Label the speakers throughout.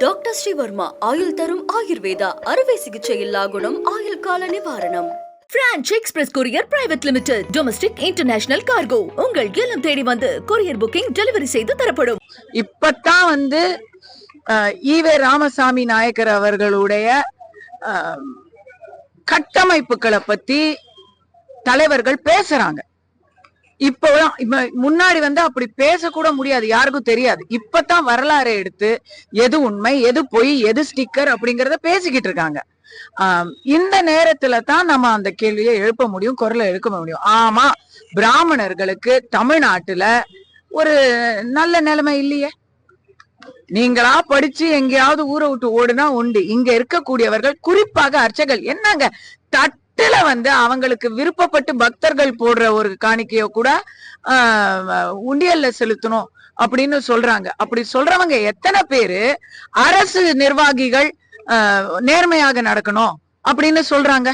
Speaker 1: Doctor Srivarma ஆயுள் தரும் ஆயுர்வேதா அறுவை சிகிச்சை இல்லா குணம் ஆயுள் கால நிவாரணம். Branch express courier private limited domestic international cargo உங்கள் இல்லம் தேடி வந்து கொரியர் புக்கிங் டெலிவரி செய்து தரப்படும்.
Speaker 2: இப்பதான் வந்து ஈவே ராமசாமி நாயக்கர் அவர்களுடைய கட்டமைப்புகளை பத்தி தலைவர்கள் பேசுறாங்க. இப்போ இப்ப முன்னாடி வந்து அப்படி பேசக்கூட முடியாது யாருக்கும் தெரியாது. இப்பதான் வரலாறை எடுத்து எது உண்மை எது பொய் எது ஸ்டிக்கர் அப்படிங்கறத பேசிக்கிட்டு இருக்காங்க. இந்த நேரத்துல தான் நம்ம அந்த கேள்வியை எழுப்ப முடியும் குரலை எழுப்ப முடியும். ஆமா பிராமணர்களுக்கு தமிழ்நாட்டுல ஒரு நல்ல நிலைமை இல்லையே. நீங்களா படிச்சு எங்கேயாவது ஊரை விட்டு ஓடுனா உண்டு. இங்க இருக்கக்கூடியவர்கள் குறிப்பாக அர்ச்சகர். என்னங்க தட்டுல வந்து அவங்களுக்கு விருப்பப்பட்டு பக்தர்கள் போடுற ஒரு காணிக்கையோ கூட உண்டியல்ல செலுத்தணும் அப்படின்னு சொல்றாங்க. அப்படி சொல்றவங்க எத்தனை பேரு அரசு நிர்வாகிகள் ஆஹ், நேர்மையாக நடக்கணும் அப்படின்னு சொல்றாங்க.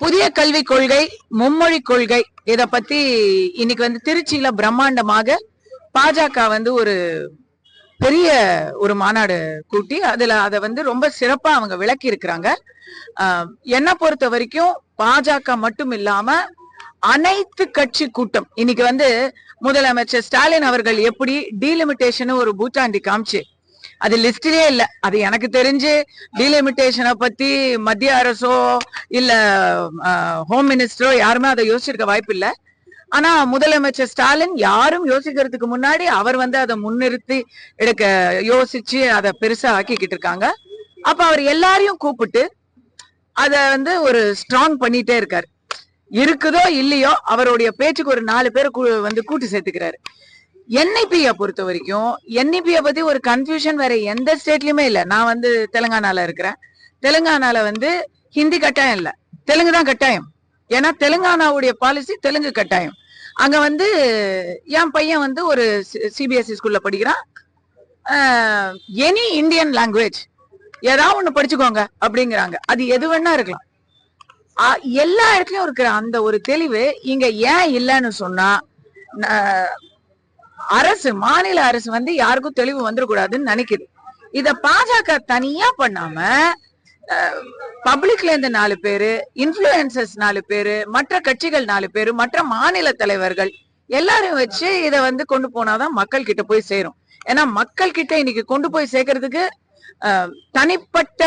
Speaker 2: புதிய கல்விக் கொள்கை மும்மொழி கொள்கை இத பத்தி இன்னைக்கு வந்து திருச்சியில பிரம்மாண்டமாக பாஜக வந்து ஒரு பெரிய ஒரு மாநாடு கூட்டி அதுல அதை வந்து ரொம்ப சிறப்பா அவங்க விளக்கி இருக்கிறாங்க என்ன பொறுத்த வரைக்கும் பாஜக மட்டும் இல்லாம அனைத்து கட்சி கூட்டம் இன்னைக்கு வந்து முதலமைச்சர் ஸ்டாலின் அவர்கள் எப்படி டீலிமிட்டேஷன் ஒரு பூச்சாண்டி காமிச்சு அது லிஸ்டிலே இல்ல. அது எனக்கு தெரிஞ்சு டீலிமிட்டேஷனை பத்தி மத்திய அரசோ இல்ல ஹோம் மினிஸ்டரோ யாருமே அதை யோசிச்சிருக்க வாய்ப்பு இல்லை ஆனா முதலமைச்சர் ஸ்டாலின் யாரும் யோசிக்கிறதுக்கு முன்னாடி அவர் வந்து அதை முன்னிறுத்தி எடுக்க யோசிச்சு அதை பெருசா ஆக்கிக்கிட்டு இருக்காங்க. அப்ப அவர் எல்லாரையும் கூப்பிட்டு அத வந்து ஒரு ஸ்ட்ராங் பண்ணிட்டே இருக்காரு. இருக்குதோ இல்லையோ அவருடைய பேச்சுக்கு ஒரு நாலு பேர் வந்து கூட்டு சேர்த்துக்கிறாரு. என்ஐபியை பொறுத்த வரைக்கும் என்ஐபியை பத்தி ஒரு கன்ஃபியூஷன் வேற எந்த ஸ்டேட்லயுமே இல்லை. நான் வந்து தெலுங்கானால இருக்கிறேன். தெலுங்கானால வந்து ஹிந்தி கட்டாயம் இல்லை. தெலுங்கு தான் கட்டாயம். ஏன்னா தெலுங்கானாவுடைய பாலிசி தெலுங்கு கட்டாயம். அங்க வந்து என் பையன் வந்து ஒரு சிபிஎஸ்சி ஸ்கூல்ல படிக்கிறான். எனி இந்தியன் லாங்குவேஜ் ஏதாவது ஒண்ணு படிச்சுக்கோங்க அப்படிங்கிறாங்க. அது எது வேணா இருக்கலாம். எல்லா இடத்துலயும் இருக்கிற அந்த ஒரு தெளிவு இங்க ஏன் இல்லைன்னு சொன்னா ந- அரசு மாநில அரசு வந்து யாருக்கும் தெளிவு வந்துடக்கூடாதுன்னு நினைக்குது. இத பாஜக தனியா பண்ணாம பப்ளிக்ல இருந்து நாலு பேரு இன்ஃபுளுசர்ஸ் நாலு பேரு மற்ற கட்சிகள் நாலு பேரு மற்ற மாநில தலைவர்கள் எல்லாரும் வச்சு இதை வந்து கொண்டு போனாதான் மக்கள் கிட்ட போய் சேரும். ஏன்னா மக்கள் கிட்ட இன்னைக்கு கொண்டு போய் சேர்க்கறதுக்கு தனிப்பட்ட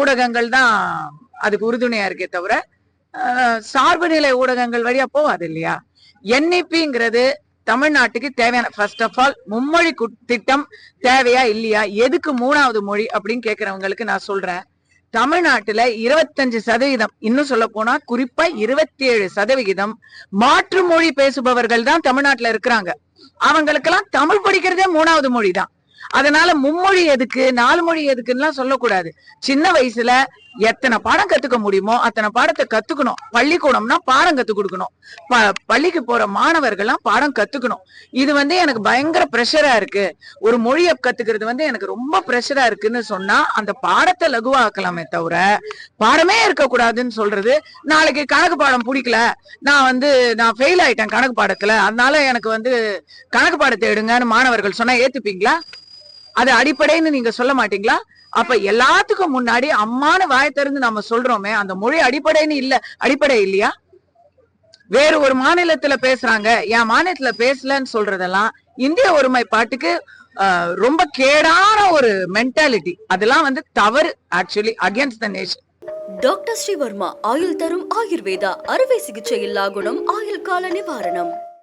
Speaker 2: ஊடகங்கள் தான் அதுக்கு உறுதுணையா இருக்கே தவிர சார்பு நிலை ஊடகங்கள் வழியா போவாது இல்லையா? என்இபிங்கிறது தமிழ்நாட்டுக்கு தேவையான ஃபர்ஸ்ட் ஆஃப் ஆல் மும்மொழி திட்டம் தேவையா இல்லையா? எதுக்கு மூணாவது மொழி அப்படின்னு கேக்குறவங்களுக்கு நான் சொல்றேன். தமிழ்நாட்டுல இருபத்தஞ்சு சதவீதம் இன்னும் சொல்ல போனா குறிப்பா இருபத்தி ஏழு சதவிகிதம் மாற்று மொழி பேசுபவர்கள் தான் தமிழ்நாட்டுல இருக்கிறாங்க. அவங்களுக்கெல்லாம் தமிழ் படிக்கிறதே மூணாவது மொழி தான் அதனால மும்மொழி எதுக்கு நாலு மொழி எதுக்குன்னு சொல்லக்கூடாது. சின்ன வயசுல எத்தனை பாடம் கத்துக்க முடியுமோ அத்தனை பாடத்தை கத்துக்கணும். பள்ளிக்கூடம்னா பாடம் கத்து கொடுக்கணும். ப- பள்ளிக்கு போற மாணவர்கள்லாம் பாடம் கத்துக்கணும். இது வந்து எனக்கு பயங்கர ப்ரெஷரா இருக்கு. ஒரு மொழியை கத்துக்கிறது வந்து எனக்கு ரொம்ப ப்ரெஷரா இருக்குன்னு சொன்னா அந்த பாடத்தை லகுவாக்கலாமே தவிர பாடமே இருக்கக்கூடாதுன்னு சொல்றது நாளைக்கு கணக்கு பாடம் பிடிக்கல. நான் வந்து நான் ஃபெயில் ஆயிட்டேன் கணக்கு பாடத்துல. அதனால எனக்கு வந்து கணக்கு பாடத்தை எடுங்கன்னு மாணவர்கள் சொன்னா ஏத்துப்பீங்களா? அது அடிப்படைன்னு நீங்க சொல்ல மாட்டீங்களா? அப்ப எல்லாத்துக்கும் முன்னாடி அம்மானு வாய் திறந்து நம்ம சொல்றோமே அந்த மொழி அடிப்படைன்னு இல்ல அடிப்படை இல்லையா? வேறு ஒரு மாநிலத்துல பேசுறாங்க என் மாநிலத்துல பேசலன்னு சொல்றதெல்லாம் இந்திய ஒருமைப்பாட்டுக்கு ஆஹ், ரொம்ப கேடான ஒரு மென்டாலிட்டி அதெல்லாம் வந்து தவறு actually against the nation
Speaker 1: doctor Srivarma ஆயுள் தரும் ஆயுர்வேதா அறுவை சிகிச்சை இல்லா குணம் ஆயுள் கால நிவாரணம்.